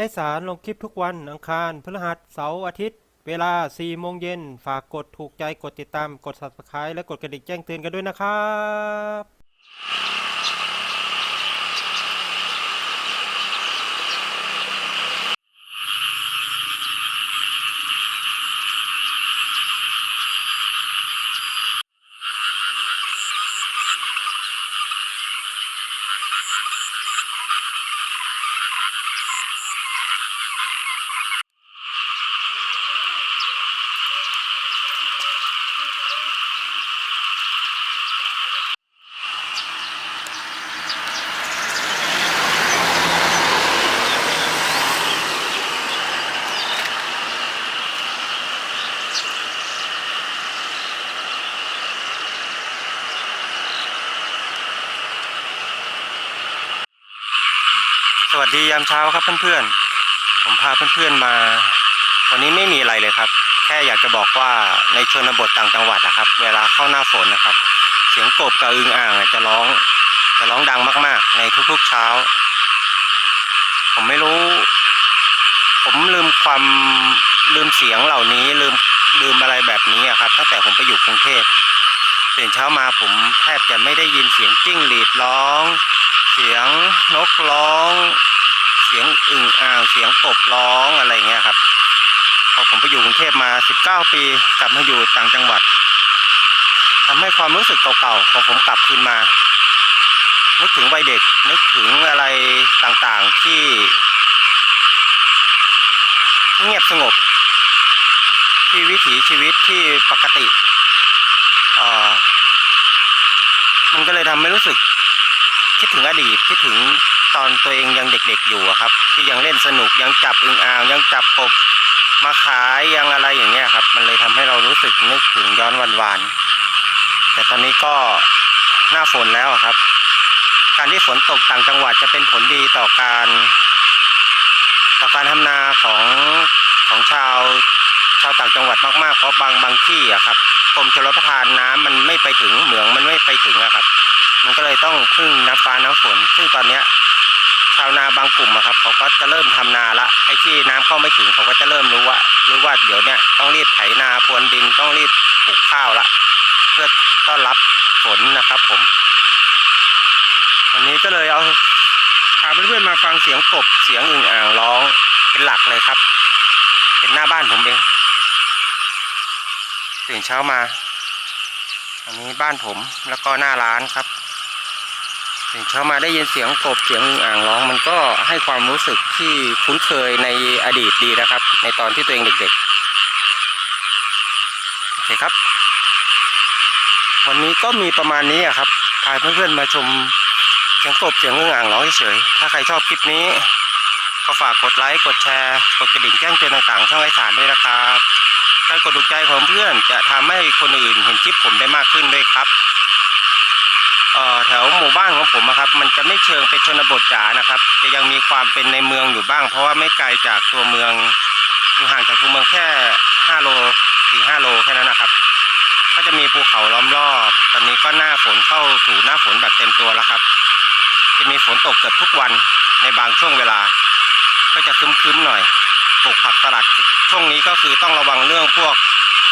ไอสารลงคลิปทุกวันอังคารพฤหัสเสาร์อาทิตย์ เวลา 4 โมงเย็น ฝากกดถูกใจกดติดตามกด subscribe และกดกระดิ่งแจ้งเตือนกันด้วยนะครับ วัสดียามเช้าครับเพื่อนๆ ผมพาเพื่อนๆมา วันนี้ไม่มีอะไรเลยครับ แค่อยากจะบอกว่าในชนบทต่างจังหวัดนะครับ เวลาเข้าหน้าฝนนะครับ เสียงกบกับอึงอ่างจะร้องจะร้องดังมากๆ ในทุกๆเช้า ผมไม่รู้ ผมลืมความลืมเสียงเหล่านี้ลืมลืมอะไรแบบนี้อะครับตั้งแต่ผมไปอยู่กรุงเทพตื่นเช้ามาผมแทบจะไม่ได้ยินเสียงจิ้งหรีดร้อง เสียงนกร้อง สียงอึ่งอ่างเสียงกบร้องอะไรเงี้ยครับ พอผมไปอยู่กรุงเทพมา 19 ปีกลับมาอยู่ต่างจังหวัดทำให้ความรู้สึกเก่าๆของผมกลับคืนมา นึกถึงวัยเด็กนึกถึงอะไรต่างๆที่เงียบสงบ ที่วิถีชีวิตที่ปกติเอ่อมันก็เลยทำให้รู้สึกคิดถึงอดีตคิดถึง อนตัวเองยังเด็กๆอยู่ครับ ที่ยังเล่นสนุกยังจับอึงอ่างยังจับกบมาขายยังอะไรอย่างเงี้ยครับ มันเลยทำให้เรารู้สึกนึกถึงย้อนวันวานๆแต่ตอนนี้ก็หน้าฝนแล้วครับ การที่ฝนตกต่างจังหวัดจะเป็นผลดีต่อการ ต่อการทำนาของของชาวชาวต่างจังหวัดมากๆ เพราะบางบางที่อะครับกรมชลประทานน้ำมันไม่ไปถึงเหมืองมันไม่ไปถึงอะครับ มันก็เลยต้องพึ่งน้ำฟ้าน้ำฝน ซึ่งตอนเนี้ยาวนาบางกลุ่มอะครับ เขาก็จะเริ่มทำนาละไอ้ที่น้ำเข้าไม่ถึงเขาก็จะเริ่มรู้ว่ารู้ว่าเดี๋ยวเนี้ยต้องรีบไถนาพรวนดินต้องรีบปลูกข้าวละเพื่อต้อนรับฝนนะครับผม วันนี้ก็เลยเอาพาเพื่อนๆมาฟังเสียงกบเสียงอึ่งอ่างร้องเป็นหลักเลยครับ เป็นหน้าบ้านผมเองตื่นเช้ามา อันนี้บ้านผมแล้วก็หน้าร้านครับ เช้ามาได้ยินเสียงกบเสียงอ่างร้องมันก็ให้ความรู้สึกที่คุ้นเคยในอดีตดีนะครับ ในตอนที่ตัวเองเด็กๆโอเคครับ วันนี้ก็มีประมาณนี้ครับพาเพื่อนๆมาชมเสียงกบเสียงอ่างร้องเฉยๆถ้าใครชอบคลิปนี้ก็ฝากกดไลค์กดแชร์กดกระดิ่งแจ้งเตือนต่างๆช่องไอสารด้วยนะครับการกดถูกใจของเพื่อนจะทำให้คนอื่นเห็นคลิปผมได้มากขึ้นด้วยครับ แถวหมู่บ้านของผมอะครับ มันจะไม่เชิงเป็นชนบทจ๋านะครับ จะยังมีความเป็นในเมืองอยู่บ้าง เพราะว่าไม่ไกลจากตัวเมืองอยู่ห่างจากตัวเมืองแค่5โล4 5โลแค่นั้นนะครับ ก็จะมีภูเขาล้อมรอบ ตอนนี้ก็หน้าฝนเข้าสู่หน้าฝนแบบเต็มตัวแล้วครับ จะมีฝนตกเกือบทุกวันในบางช่วงเวลา ก็จะคึ้มๆหน่อยปลูกผักสลัดช่วงนี้ก็คือต้องระวังเรื่องพวก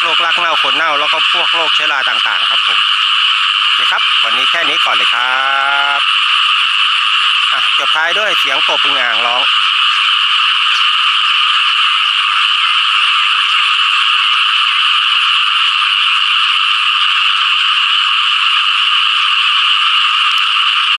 โรครากเน่าคนเน่าแล้วก็พวกโรคเชื้อราต่างๆ ครับผม เคครับ วันนี้แค่นี้ก่อนเลยครับอะจบท้ายด้วยเสียงกบเป็นอ่างร้อง